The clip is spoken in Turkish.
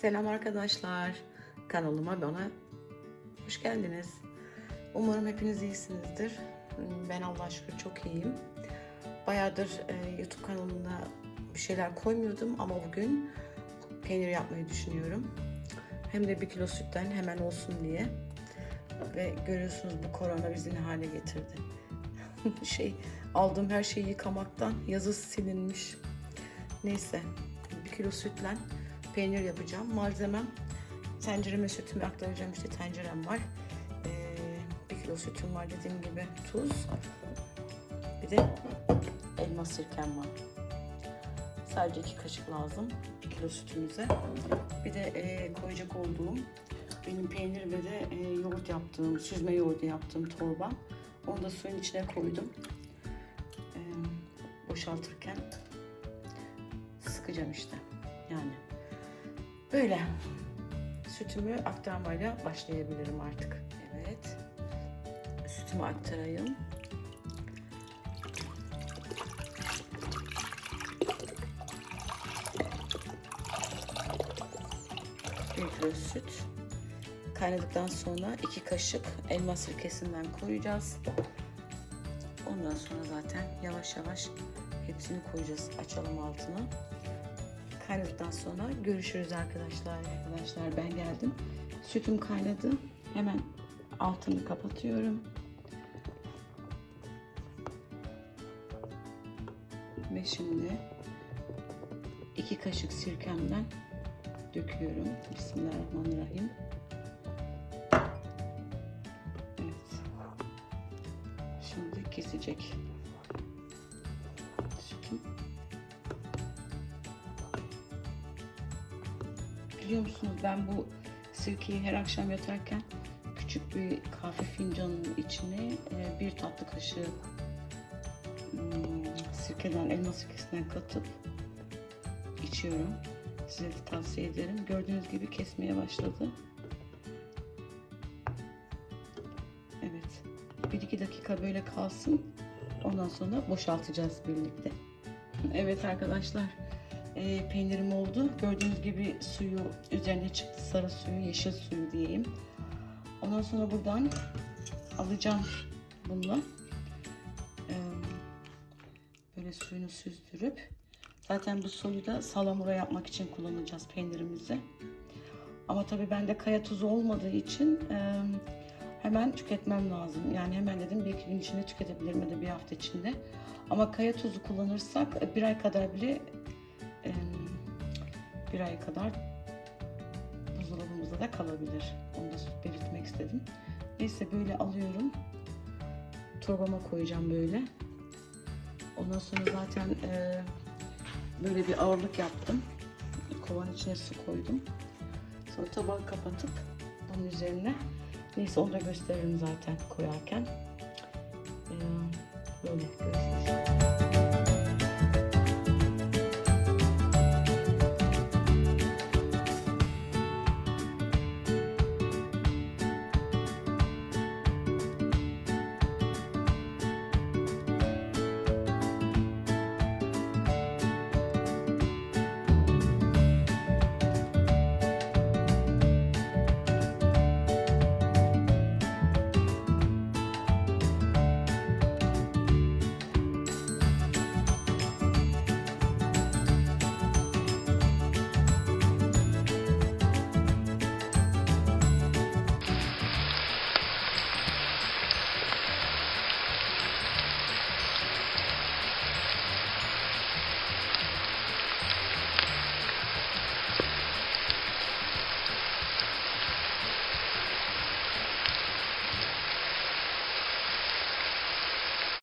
Selam arkadaşlar. Kanalıma bana hoş geldiniz. Umarım hepiniz iyisinizdir. Ben Allah'a şükür çok iyiyim. Bayağıdır e, YouTube kanalımda bir şeyler koymuyordum ama bugün peynir yapmayı düşünüyorum. Hem de bir kilo sütten hemen olsun diye. Ve görüyorsunuz bu korona bizi ne hale getirdi. şey aldığım her şeyi yıkamaktan yazısı silinmiş. Neyse bir kilo sütle peynir yapacağım. Malzemem tencereme sütümü aktaracağım işte tencerem var. Ee, bir kilo sütüm var dediğim gibi tuz. Bir de elma sirkem var. Sadece iki kaşık lazım bir kilo sütümüze. Bir de e, koyacak olduğum benim peynir ve de e, yoğurt yaptığım, süzme yoğurdu yaptığım torba. Onu da suyun içine koydum. E, boşaltırken sıkacağım işte. Yani böyle. Sütümü aktarmayla başlayabilirim artık. Evet. Sütümü aktarayım. Bir kilo süt. Kaynadıktan sonra iki kaşık elma sirkesinden koyacağız. Ondan sonra zaten yavaş yavaş hepsini koyacağız. Açalım altını. Kaynadıktan sonra görüşürüz arkadaşlar. Arkadaşlar ben geldim. Sütüm kaynadı. Hemen altını kapatıyorum. Ve şimdi iki kaşık sirkemden döküyorum. Bismillahirrahmanirrahim. Evet. Şimdi kesecek Biliyor musunuz ben bu sirkeyi her akşam yatarken küçük bir kahve fincanının içine e, bir tatlı kaşığı hmm, sirkeden, elma sirkesinden katıp içiyorum. Size de tavsiye ederim. Gördüğünüz gibi kesmeye başladı. Evet. 1-2 dakika böyle kalsın. Ondan sonra boşaltacağız birlikte. Evet arkadaşlar. E, peynirim oldu. Gördüğünüz gibi suyu üzerine çıktı. Sarı suyu, yeşil suyu diyeyim. Ondan sonra buradan alacağım bunu. E, böyle suyunu süzdürüp zaten bu suyu da salamura yapmak için kullanacağız peynirimizi. Ama tabii bende kaya tuzu olmadığı için e, hemen tüketmem lazım. Yani hemen dedim bir iki gün içinde tüketebilirim ya da bir hafta içinde. Ama kaya tuzu kullanırsak bir ay kadar bile e, bir ay kadar buzdolabımızda da kalabilir. Onu da belirtmek istedim. Neyse böyle alıyorum. Torbama koyacağım böyle. Ondan sonra zaten e, böyle bir ağırlık yaptım. Kovanın içine su koydum. Sonra tabağı kapatıp bunun üzerine neyse onu da gösteririm zaten koyarken. Ee, böyle görüşürüz.